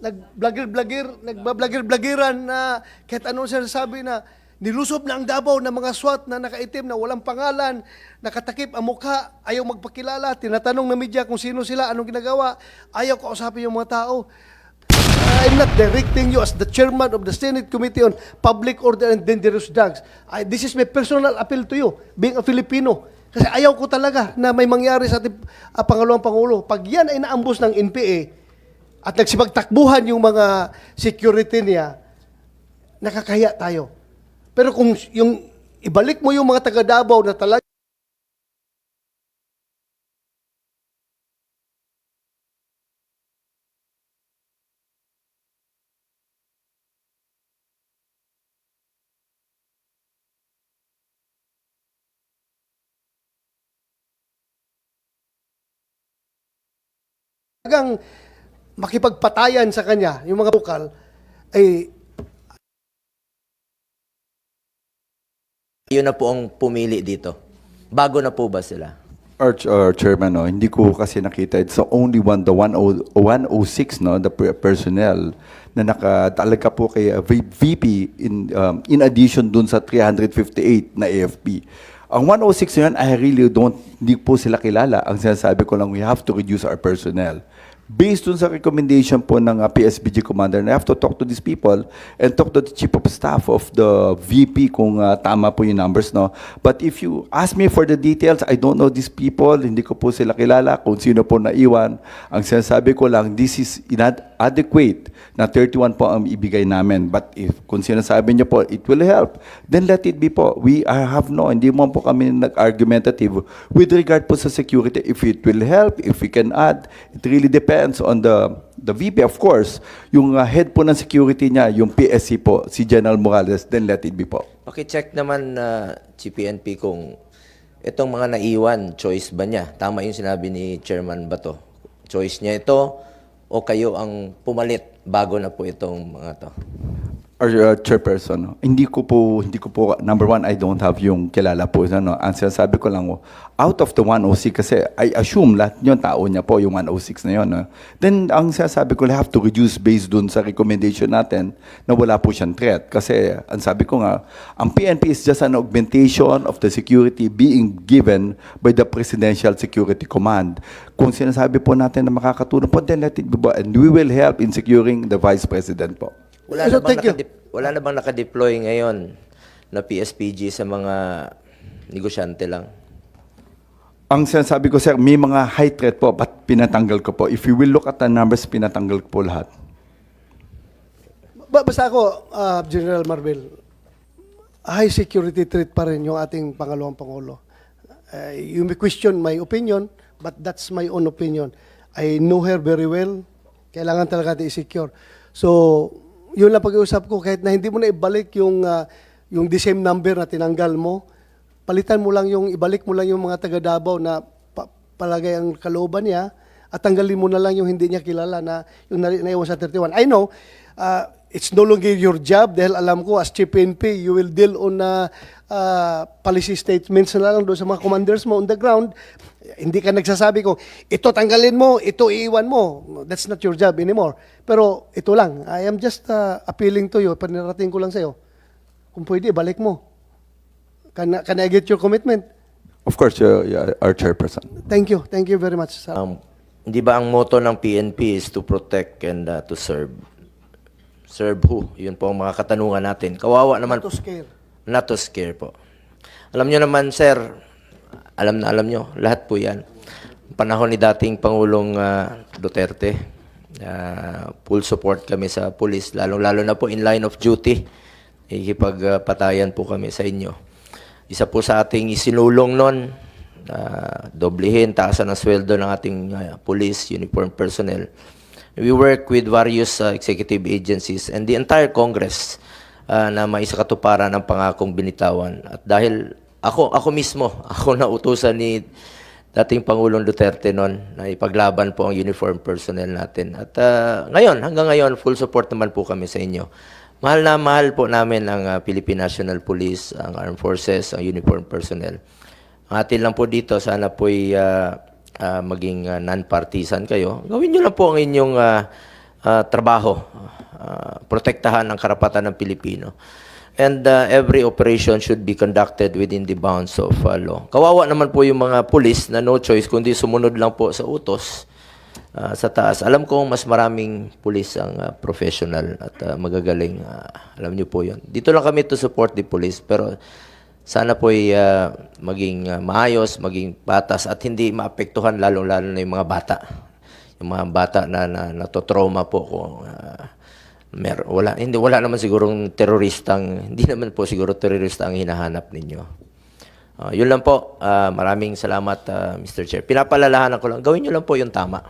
nag-blogger-blogger, nagbablogger-bloggeran na kahit anong sinasabi na nilusob na ang Davao ng mga SWAT na nakaitim na walang pangalan, nakatakip ang mukha, ayaw magpakilala, tinatanong ng media kung sino sila, anong ginagawa, ayaw kausapin yung mga tao. I'm not directing you as the chairman of the Senate Committee on Public Order and Dangerous Drugs. I, this is my personal appeal to you, being a Filipino. Kasi ayaw ko talaga na may mangyari sa ating ah, pangalawang Pangulo. Pag yan ay naambos ng NPA at nagsipagtakbuhan yung mga security niya, nakakahiya tayo. Pero kung yung ibalik mo yung mga taga Davao na talaga talagang makipagpatayan sa kanya, yung mga bukal, ay Yun na po ang pumili dito. Bago na po ba sila? Our, our chairman, no, hindi ko kasi nakita. It's the only one, the 10 106, no, the per- personnel na naka, talaga po kay uh, VP in, um, in addition dun sa 358 na AFP. Ang 106 na yun, I really don't, hindi po sila kilala. Ang sinasabi ko lang, we have to reduce our personnel. Based dun sa recommendation po ng uh, PSBG commander, I have to talk to these people and talk to the chief of staff of the VP kung uh, tama po yung numbers, no? But if you ask me for the details, I don't know these people, hindi ko po sila kilala, kung sino po naiwan. Ang sinasabi ko lang, this is inadequate na 31 po ang ibigay namin. But if kung sinasabi niyo po, it will help, then let it be po. We have no, hindi mo po kami nag-argumentative with regard po sa security. If it will help, if we can add, it really depends on the the VP, of course. Yung uh, head po ng security niya, yung PSC po, si General Morales, then let it be po. Paki-check naman na CPNP kung itong mga naiwan, choice ba niya? Tama yung sinabi ni Chairman Bato. Choice niya ito o kayo ang pumalit bago na po itong mga to? Our uh, chairperson, no? hindi ko po, hindi ko po, number one, I don't have yung kilala po. Ano, ang sinasabi ko lang, oh, out of the 106, kasi I assume lahat yun, tao niya po, yung 106 na yun. no? Then, ang sinasabi ko, have to reduce based dun sa recommendation natin na wala po siyang threat. Kasi, ang sabi ko nga, ang PNP is just an augmentation of the security being given by the Presidential Security Command. Kung sinasabi po natin na makakatulong po, then let it be. And we will help in securing the Vice President po. Wala So, na bang, thank you. nakadip- wala na bang nakadeploy ngayon na PSPG sa mga negosyante lang? Ang sinasabi ko, sir, may mga high threat po, but pinatanggal ko po. If you will look at the numbers, pinatanggal ko po lahat. Ba- basta ako, ah, General Marvel, high security threat pa rin yung ating pangalawang pangulo. Uh, you may question my opinion, but that's my own opinion. I know her very well. Kailangan talaga natin i-secure. So, yun lang pag-iusap ko. Kahit na hindi mo na ibalik yung, ah, yung the same number na tinanggal mo, palitan mo lang yung, ibalik mo lang yung mga taga Davao na pa- palagay ang kalooban niya at tanggalin mo na lang yung hindi niya kilala na yung na, naiwan sa 31. I know, uh, it's no longer your job dahil alam ko as Chief PNP, you will deal on uh, uh, policy statements na lang doon sa mga commanders mo on the ground. Hindi ka nagsasabi ko, ito tanggalin mo, ito iiwan mo. That's not your job anymore. Pero ito lang, I am just uh, appealing to you, panirating ko lang sa'yo. Kung pwede, balik mo. Can, can I get your commitment? Of course, uh, yeah, our chairperson. Thank you. Thank you very much. sir. Um, hindi ba ang motto ng PNP is to protect and uh, to serve? Serve who? Yun po ang mga katanungan natin. Kawawa naman. Not to scare. Not to scare po. Alam nyo naman, sir, alam na alam nyo, lahat po yan. Panahon ni dating Pangulong ah, Duterte, ah, full support kami sa police, lalong-lalo na po in line of duty. Ikipagpatayan po kami sa inyo. Isa po sa ating isinulong nun, ah, doblehin, taasan ang sweldo ng ating ah, police, uniform personnel. We work with various ah, executive agencies and the entire Congress ah, na maisakatuparan ng pangakong binitawan. At dahil ako, ako mismo, ako na utusan ni dating Pangulong Duterte noon na ipaglaban po ang uniform personnel natin. At ah, ngayon, hanggang ngayon, full support naman po kami sa inyo. Mahal na mahal po namin ang ah, Philippine National Police, ang Armed Forces, ang uniform personnel. Ang atin lang po dito, sana po'y ah, ah, maging ah, non-partisan kayo. Gawin nyo lang po ang inyong ah, ah, trabaho, ah, protektahan ang karapatan ng Pilipino. And ah, every operation should be conducted within the bounds of ah, law. Kawawa naman po yung mga pulis na no choice kundi sumunod lang po sa utos ah, sa taas. Alam ko mas maraming pulis ang ah, professional at ah, magagaling. Ah, alam niyo po yun. Dito lang kami to support the police pero sana po ay ah, maging ah, maayos, maging patas at hindi maapektuhan lalong-lalo na yung mga bata. Yung mga bata na, na natotrauma po kung ah, mer wala hindi wala naman sigurong teroristang hindi naman po siguro terorista ang hinahanap ninyo. Ah, yun lang po. Ah, maraming salamat ah, Mr. Chair. Pinapalalahanan ko lang gawin niyo lang po yung tama.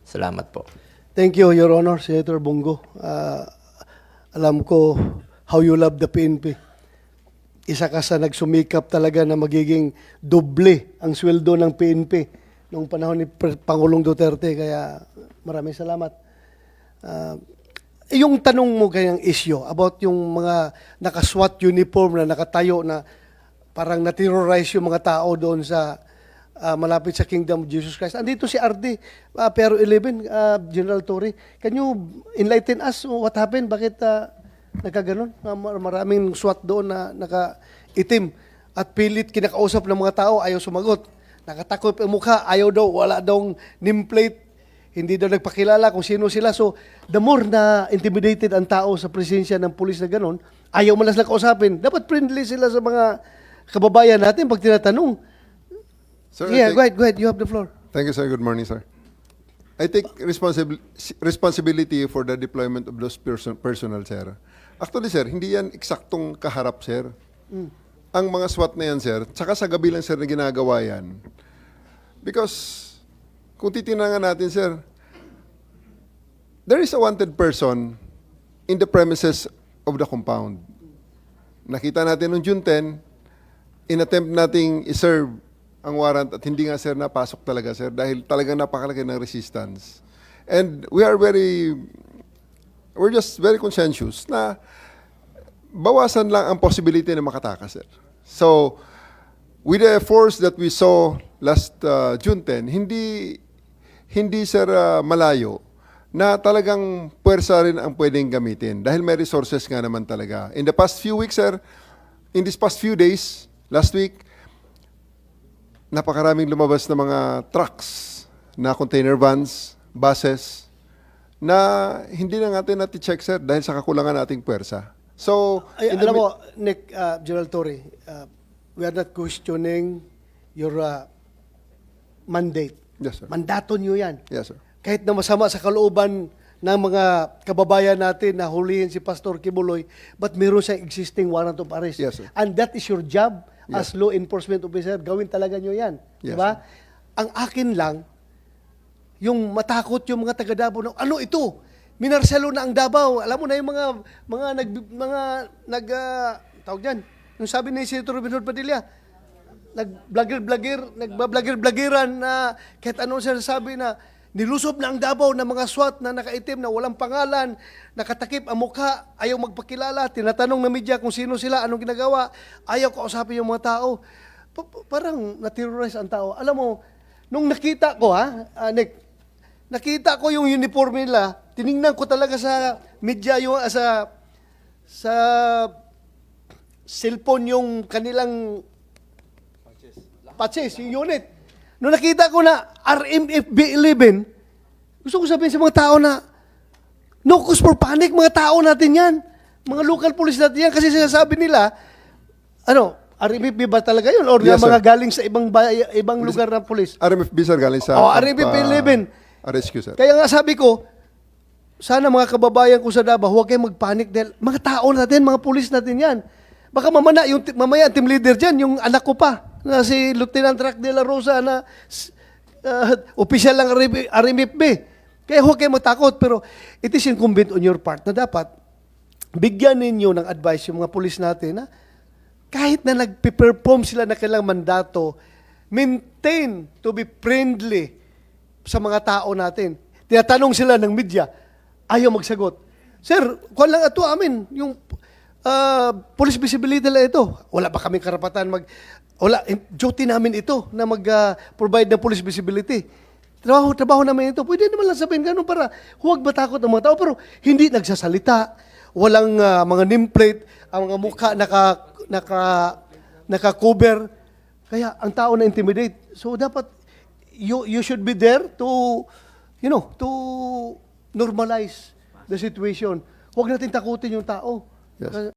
Salamat po. Thank you, Your Honor, Senator Bongo. Ah, alam ko how you love the PNP. Isa ka sa nagsumikap talaga na magiging doble ang sweldo ng PNP noong panahon ni Pangulong Duterte. Kaya maraming salamat. Ah, yung tanong mo kayang issue about yung mga naka-SWAT uniform na nakatayo na parang na-terrorize yung mga tao doon sa ah, malapit sa Kingdom of Jesus Christ. Andito si RD, ah, pero 11, ah, General Torre. Can you enlighten us what happened? Bakit uh, nagkaganon? Mar- maraming SWAT doon na naka-itim at pilit kinakausap ng mga tao, ayaw sumagot. Nakatakot ang mukha, ayaw daw, wala daw nameplate hindi daw nagpakilala kung sino sila. So, the more na intimidated ang tao sa presensya ng pulis na ganon, ayaw malas na kausapin. Dapat friendly sila sa mga kababayan natin pag tinatanong. Sir, yeah, take- go ahead, go ahead. You have the floor. Thank you, sir. Good morning, sir. I take responsibil- responsibility for the deployment of those person personnel, sir. Actually, sir, hindi yan eksaktong kaharap, sir. Ang mga SWAT na yan, sir, tsaka sa gabi lang, sir, na ginagawa yan. Because, kung titinangan natin, sir, there is a wanted person in the premises of the compound. Nakita natin noong June 10, in-attempt nating iserve ang warrant at hindi nga sir napasok talaga sir dahil talagang napakalaki ng resistance. And we are very, we're just very conscientious na bawasan lang ang possibility na makatakas sir. So, with the force that we saw last uh, June 10, hindi hindi sir uh, malayo na talagang puwersa rin ang pwedeng gamitin dahil may resources nga naman talaga. In the past few weeks, sir, in these past few days, last week, napakaraming lumabas na mga trucks na container vans, buses, na hindi na natin natin-check, sir, dahil sa kakulangan nating puwersa. So, Ay, in the alam mo, Nick, uh, General Torre, uh, we are not questioning your uh, mandate. Yes, sir. Mandato nyo yan. Yes, sir. kahit na masama sa kalooban ng mga kababayan natin na hulihin si Pastor Kibuloy, but meron siyang existing warrant of arrest. Yes, sir. And that is your job as Yes. law enforcement officer. Gawin talaga nyo yan. Yes, ba? Ang akin lang, yung matakot yung mga taga Davao na, ano ito? Minarsalo na ang Davao. Alam mo na yung mga mga nag mga nag ah, tawag diyan. Yung sabi ni Senator Robin Hood Padilla, nag-vlogger-vlogger, nagba-vlogger-vloggeran na kahit anong sinasabi na nilusob na ang Davao ng mga SWAT na nakaitim na walang pangalan, nakatakip ang mukha, ayaw magpakilala, tinatanong ng media kung sino sila, anong ginagawa, ayaw kausapin yung mga tao. Pa- pa- parang na-terrorize ang tao. Alam mo, nung nakita ko ha, ah, Nick, nakita ko yung uniform nila, tiningnan ko talaga sa media yung ah, sa sa cellphone yung kanilang patches, yung unit. Nung nakita ko na RMFB-11, gusto ko sabihin sa mga tao na, no cause for panic, mga tao natin yan. Mga local police natin yan. Kasi sinasabi nila, ano, RMFB ba talaga yun? Or Yes, mga sir. galing sa ibang bay- ibang lugar ng police? RMFB, sir, galing sa... Oh, RMFB 11. Uh, rescue, sir. Kaya nga sabi ko, sana mga kababayan ko sa Davao, huwag kayong magpanik dahil mga tao natin, mga pulis natin yan. Baka mamana, yung, mamaya team leader dyan, yung anak ko pa, na si Lieutenant Rack de la Rosa na uh, official lang RMFB. Kaya huwag kayong matakot, pero it is incumbent on your part na dapat bigyan ninyo ng advice yung mga pulis natin na kahit na nagpe-perform sila na kailang mandato, maintain to be friendly sa mga tao natin. Tinatanong sila ng media, ayaw magsagot. Sir, kuwan lang ito amin, yung ah, police visibility lang ito. Wala pa kami karapatan mag... Wala, eh, duty namin ito na mag-provide ng police visibility. trabaho, trabaho namin ito. Pwede naman lang sabihin ganun para huwag matakot ang mga tao. Pero hindi nagsasalita. Walang ah, mga nameplate. Ang mga mukha naka, naka, naka-cover. Kaya ang tao na intimidate. So dapat you you should be there to you know, to normalize the situation. Huwag natin takutin yung tao. Yes.